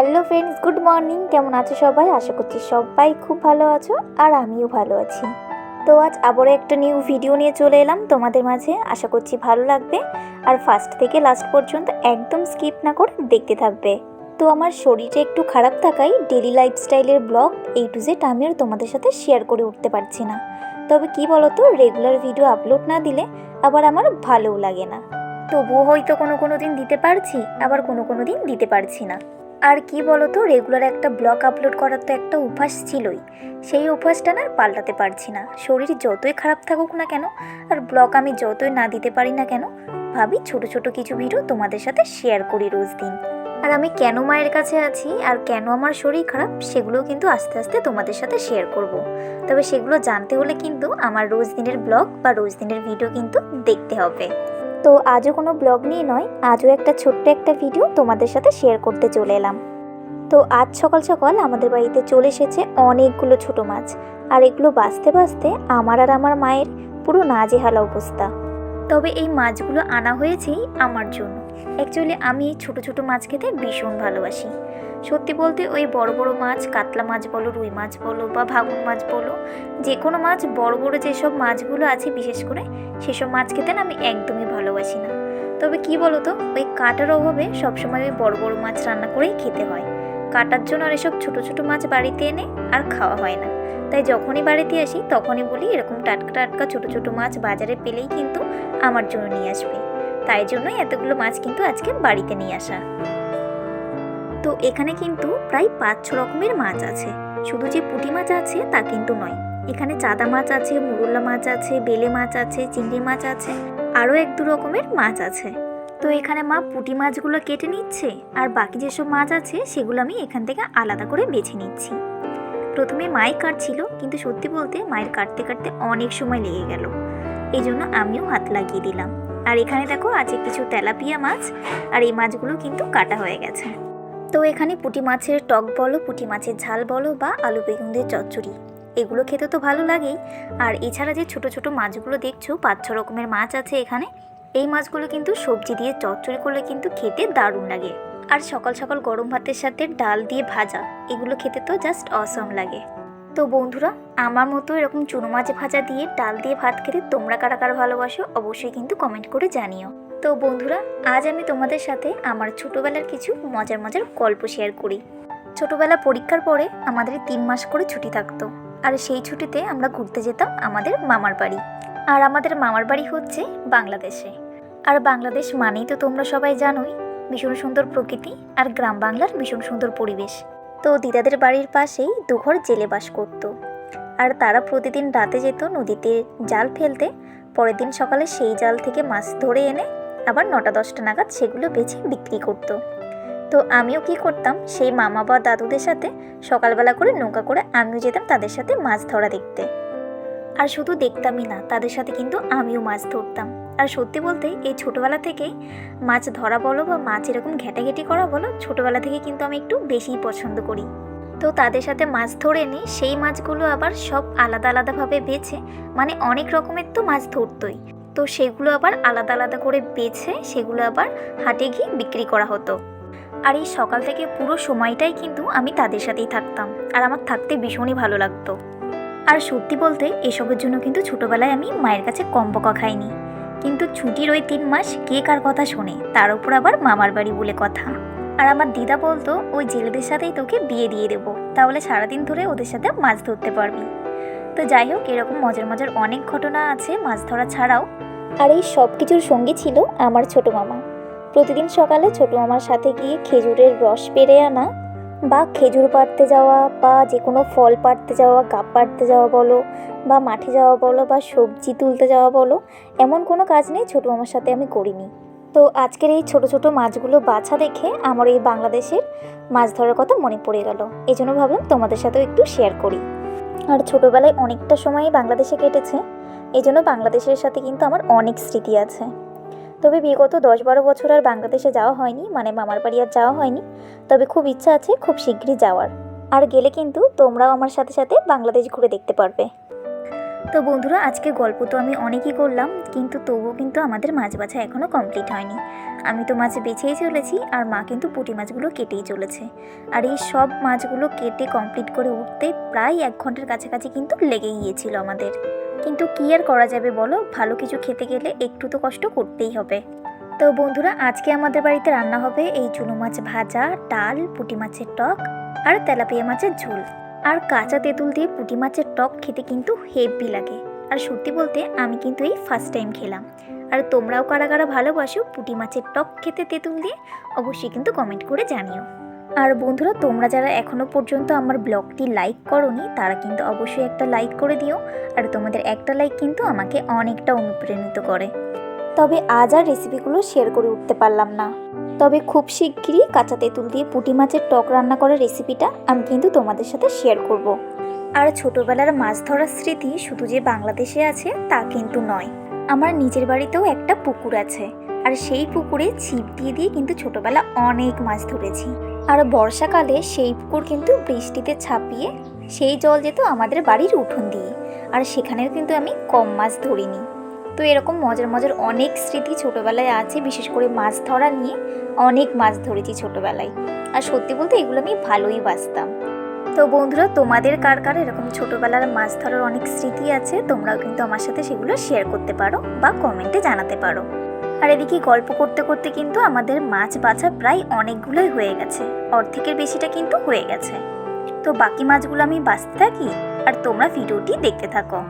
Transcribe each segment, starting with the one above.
Hello friends, good morning. কেমন আছো সবাই? আশা করছি সবাই খুব ভালো আছো আর আমিও ভালো আছি। তো আজ আবারও একটা নিউ ভিডিও নিয়ে চলে এলাম তোমাদের মাঝে। আশা করছি ভালো লাগবে। আর ফার্স্ট থেকে লাস্ট পর্যন্ত একদম স্কিপ না করে দেখতে থাকবে। তো আমার শরীরটা একটু খারাপ থাকায় ডেলি লাইফস্টাইলের ব্লগ এই টু জেড আমি আর তোমাদের সাথে শেয়ার করে উঠতে পারছি না। তবে কি বলতো রেগুলার ভিডিও আপলোড না দিলে আবার আমার ভালোও লাগে না। তবুও হয়তো কোনো কোনো দিন দিতে পারছি, আবার কোনো কোনো দিন দিতে পারছি না। আর কি বলতো রেগুলার একটা ব্লগ আপলোড করার তো একটা অভ্যাস ছিলই। সেই অভ্যাসটা না পাল্টাতে পারছি না। শরীর যতই খারাপ থাকুক না কেন, আর ব্লগ আমি যতই না দিতে পারি না কেন, ভাবি ছোট ছোট কিছু ভিডিও তোমাদের সাথে শেয়ার করি রোজ দিন। আর আমি কেন মায়ের কাছে আছি, আর কেন আমার শরীর খারাপ, সেগুলোও কিন্তু আস্তে আস্তে তোমাদের সাথে শেয়ার করব। তবে সেগুলো জানতে হলে কিন্তু আমার রোজ দিনের ব্লগ বা রোজ দিনের ভিডিও কিন্তু দেখতে হবে। তো আজও কোনো ব্লগ নিয়ে নয়, আজও একটা ছোট্ট একটা ভিডিও তোমাদের সাথে শেয়ার করতে চলে এলাম। তো আজ সকাল সকাল আমাদের বাড়িতে চলে এসেছে অনেকগুলো ছোট মাছ, আর এগুলো বাঁচতে বাঁচতে আমার আর আমার মায়ের পুরো নাজেহালা অবস্থা। তবে এই মাছগুলো আনা হয়েছেই আমার জন্য। অ্যাকচুয়ালি আমি ছোট ছোট মাছ খেতে ভীষণ ভালোবাসি। সত্যি বলতে ওই বড় বড় মাছ, কাতলা মাছ বলো, রুই মাছ বলো বা ভাঙন মাছ বলো যে কোনো মাছ, বড় বড় যেসব মাছগুলো আছে বিশেষ করে, সেসব মাছ খেতে না আমি একদমই ভালোবাসি না। তবে কি বলো তো ওই কাটার অভাবে সবসময় ওই বড় বড় মাছ রান্না করেই খেতে হয়। কাটার জন্য আর এসব ছোটো ছোটো মাছ বাড়িতে এনে আর খাওয়া হয় না। তাই যখনই বাড়িতে আসি, তখনই বলি এরকম টাটকা টাটকা ছোটো ছোটো মাছ বাজারে পেলেই কিন্তু আমার জন্য নিয়ে আসবে। তাই জন্যই এতগুলো মাছ কিন্তু আজকে বাড়িতে নিয়ে আসা। তো এখানে কিন্তু প্রায় পাঁচ ছ রকমের মাছ আছে। শুধু যে পুঁটি মাছ আছে তা কিন্তু নয়। এখানে চাদা মাছ আছে, মুরুল্লা মাছ আছে, বেলে মাছ আছে, চিংড়ি মাছ আছে, আরও এক দু রকমের মাছ আছে। তো এখানে মা পুঁটি মাছগুলো কেটে নিচ্ছে আর বাকি যেসব মাছ আছে সেগুলো আমি এখান থেকে আলাদা করে বেছে নিচ্ছি। প্রথমে মাই কাটছিল, কিন্তু সত্যি বলতে মায়ের কাটতে কাটতে অনেক সময় লেগে গেল। এই জন্য আমিও হাত লাগিয়ে দিলাম। আর এখানে দেখো আছে কিছু তেলাপিয়া মাছ, আর এই মাছগুলো কিন্তু কাটা হয়ে গেছে। তো এখানে পুঁটি মাছের টক বলো, পুঁটি মাছের ঝাল বলো বা আলু বেগুন দিয়ে চচ্চড়ি, এগুলো খেতে তো ভালো লাগেই। আর এছাড়া যে ছোট ছোট মাছগুলো দেখছ, পাঁচ ছ রকমের মাছ আছে এখানে, এই মাছগুলো কিন্তু সবজি দিয়ে চচ্চড়ি করলে কিন্তু খেতে দারুণ লাগে। আর সকাল সকাল গরম ভাতের সাথে ডাল দিয়ে ভাজা, এগুলো খেতে তো জাস্ট অসম লাগে। তো বন্ধুরা, আমার মতো এরকম চুনো মাছ ভাজা দিয়ে ডাল দিয়ে ভাত খেতে তোমরা কারা কারা ভালোবাসো অবশ্যই কিন্তু কমেন্ট করে জানিও। তো বন্ধুরা, আজ আমি তোমাদের সাথে আমার ছোটোবেলার কিছু মজার মজার গল্প শেয়ার করি। ছোটোবেলা পরীক্ষার পরে আমাদের তিন মাস করে ছুটি থাকতো, আর সেই ছুটিতে আমরা ঘুরতে যেতাম আমাদের মামার বাড়ি। আর আমাদের মামার বাড়ি হচ্ছে বাংলাদেশে। আর বাংলাদেশ মানেই তো তোমরা সবাই জানোই, ভীষণ সুন্দর প্রকৃতি আর গ্রাম বাংলার ভীষণ সুন্দর পরিবেশ। তো দিদাদের বাড়ির পাশেই দুঘর জেলে বাস করত। আর তারা প্রতিদিন রাতে যেত নদীতে জাল ফেলতে। পরের দিন সকালে সেই জাল থেকে মাছ ধরে এনে আবার নটা দশটা নাগাদ সেগুলো বেছে বিক্রি করতো। তো আমিও কি করতাম, সেই মামা বা দাদুদের সাথে সকালবেলা করে নৌকা করে আমিও যেতাম তাদের সাথে মাছ ধরা দেখতে। আর শুধু দেখতামই না, তাদের সাথে কিন্তু আমিও মাছ ধরতাম। আর সত্যি বলতে এই ছোটোবেলা থেকেই মাছ ধরা বলো বা মাছ এরকম ঘেটাঘেটি করা বলো, ছোটোবেলা থেকে কিন্তু আমি একটু বেশিই পছন্দ করি। তো তাদের সাথে মাছ ধরে নিই সেই মাছগুলো আবার সব আলাদা আলাদাভাবে বেছে মানে অনেক রকমের তো মাছ ধরতোই। তো সেগুলো আবার আলাদা আলাদা করে বেছে, সেগুলো আবার হাটে গিয়ে বিক্রি করা হতো। আর এই সকাল থেকে পুরো সময়টাই কিন্তু আমি তাদের সাথেই থাকতাম আর আমার থাকতে ভীষণই ভালো লাগতো। আর সত্যি বলতে এসবের জন্য কিন্তু ছোটোবেলায় আমি মায়ের কাছে কম বকা খাইনি। কিন্তু ছুটির ওই তিন মাস কে কার কথা শোনে? তার উপর আবার মামার বাড়ি বলে কথা। আর আমার দিদা বলতো, ওই জেলেদের সাথেই তোকে বিয়ে দিয়ে দেবো। তাহলে সারাদিন ধরে ওদের সাথে মাছ ধরতে পারবি। তো যাই হোক, এরকম মজার মজার অনেক ঘটনা আছে মাছ ধরা ছাড়াও। আর এই সব কিছুর সঙ্গে ছিল আমার ছোট মামা। প্রতিদিন সকালে ছোট মামার সাথে গিয়ে খেজুরের রস পেরে আনা বা খেজুর পাড়তে যাওয়া বা যে কোনো ফল পাড়তে যাওয়া, গাব পাড়তে যাওয়া বলো বা মাঠে যাওয়া বলো বা সবজি তুলতে যাওয়া বলো, এমন কোনো কাজ নেই ছোটো মামার সাথে আমি করিনি। তো আজকের এই ছোট ছোট মাছগুলো বাছা দেখে আমার এই বাংলাদেশের মাছ ধরার কথা মনে পড়ে গেল। এই জন্য ভাবলাম তোমাদের সাথেও একটু শেয়ার করি। আর ছোটোবেলায় অনেকটা সময়ই বাংলাদেশে কেটেছে, এই জন্য বাংলাদেশের সাথে কিন্তু আমার অনেক স্মৃতি আছে। তবে বিগত দশ বারো বছর আর বাংলাদেশে যাওয়া হয়নি মানে মামার বাড়ি আর যাওয়া হয়নি। তবে খুব ইচ্ছা আছে খুব শীঘ্রই যাওয়ার। আর গেলে কিন্তু তোমরাও আমার সাথে সাথে বাংলাদেশ ঘুরে দেখতে পারবে। তো বন্ধুরা আজকে গল্প তো আমি অনেকই করলাম, কিন্তু তবুও কিন্তু আমাদের মাছ বাছা এখনও কমপ্লিট হয়নি। আমি তো মাছ বেছেই চলেছি, আর মা কিন্তু পুঁটি মাছগুলো কেটেই চলেছে। আর এই সব মাছগুলো কেটে কমপ্লিট করে উঠতে প্রায় এক ঘণ্টার কাছাকাছি কিন্তু লেগে গিয়েছিল আমাদের। কিন্তু কী আর করা যাবে বলো? ভালো কিছু খেতে গেলে একটু তো কষ্ট করতেই হবে। তো বন্ধুরা, আজকে আমাদের বাড়িতে রান্না হবে এই চুনো মাছ ভাজা, ডাল, পুঁটি মাছের টক আর তেলাপিয়া মাছের ঝোল। আর কাঁচা তেঁতুল দিয়ে পুঁটি মাছের টক খেতে কিন্তু হেভি লাগে। আর সত্যি বলতে, আমি কিন্তু এই ফার্স্ট টাইম খেলাম। আর তোমরাও কারা কারা ভালোবাসো পুঁটি মাছের টক খেতে তেঁতুল দিয়ে, অবশ্যই কিন্তু কমেন্ট করে জানিও। আর বন্ধুরা, তোমরা যারা এখনও পর্যন্ত আমার ব্লগটি লাইক করনি, তারা কিন্তু অবশ্যই একটা লাইক করে দিও। আর তোমাদের একটা লাইক কিন্তু আমাকে অনেকটা অনুপ্রাণিত করে। তবে আজ আর রেসিপিগুলো শেয়ার করে উঠতে পারলাম না। তবে খুব শিগগিরই কাঁচা তেঁতুল দিয়ে পুঁটি মাছের টক রান্না করার রেসিপিটা আমি কিন্তু তোমাদের সাথে শেয়ার করব। আর ছোটবেলার মাছ ধরার স্মৃতি শুধু যে বাংলাদেশে আছে, তা কিন্তু নয়। আমার নিজের বাড়িতেও একটা পুকুর আছে। আর সেই পুকুরে ছিপ দিয়ে দিয়ে কিন্তু ছোটবেলা অনেক মাছ ধরেছি। আর বর্ষাকালে সেই পুকুর কিন্তু বৃষ্টিতে ছাপিয়ে সেই জল যেত আমাদের বাড়ির উঠোন দিয়ে। আর সেখানেও কিন্তু আমি কম মাছ ধরিনি। তো এরকম মজার মজার অনেক স্মৃতি ছোটোবেলায় আছে, বিশেষ করে মাছ ধরা নিয়ে অনেক মাছ ধরেছি ছোটোবেলায়। আর সত্যি বলতে এগুলো আমি ভালোই বাসতাম তো বন্ধুরা, তোমাদের কার কার এরকম ছোটবেলার মাছ ধরার অনেক স্মৃতি আছে, তোমরাও কিন্তু আমার সাথে সেগুলো শেয়ার করতে পারো বা কমেন্টে জানাতে পারো। আর এদিকে গল্প করতে করতে কিন্তু আমাদের মাছ বাছা প্রায় অনেকগুলোই হয়ে গেছে। অর্ধেকের বেশিটা কিন্তু হয়ে গেছে। তো বাকি মাছগুলো আমি বাঁচতে থাকি? আর তোমরা ভিডিওটি দেখতে থাকো।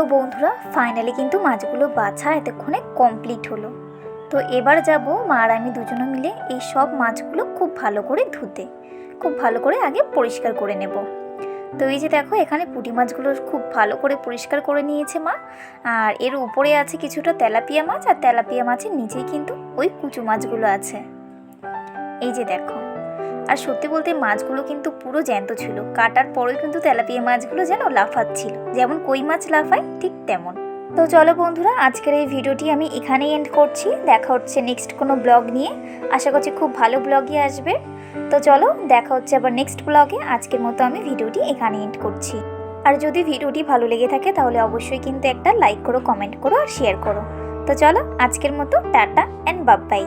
তো বন্ধুরা ফাইনালি কিন্তু মাছগুলো বাছা এতক্ষণে কমপ্লিট হলো। তো এবার যাব মা আর আমি দুজনে মিলে এই সব মাছগুলো খুব ভালো করে ধুতে। খুব ভালো করে আগে পরিষ্কার করে নেব। তো এই যে দেখো, এখানে পুঁটি মাছগুলো খুব ভালো করে পরিষ্কার করে নিয়েছে মা। আর এর উপরে আছে কিছুটা তেলাপিয়া মাছ, আর তেলাপিয়া মাছের নিচেই কিন্তু ওই কুচু মাছগুলো আছে। এই যে দেখো আর সত্যি বলতে মাছগুলো কিন্তু পুরো জ্যান্ত ছিল। কাটার পরেও কিন্তু তেলাপিয়া মাছগুলো যেন লাফাচ্ছিল। যেমন কই মাছ লাফায়, ঠিক তেমন। তো চলো বন্ধুরা, আজকের এই ভিডিওটি আমি এখানেই এন্ড করছি। দেখা হচ্ছে নেক্সট কোনো ব্লগ নিয়ে। আশা করছি খুব ভালো ব্লগই আসবে। তো চলো, দেখা হচ্ছে আবার নেক্সট ব্লগে আজকের মতো আমি ভিডিওটি এখানে এন্ড করছি। আর যদি ভিডিওটি ভালো লেগে থাকে, তাহলে অবশ্যই কিন্তু একটা লাইক করো কমেন্ট করো আর শেয়ার করো। তো চলো, আজকের মতো টাটা অ্যান্ড বাবাই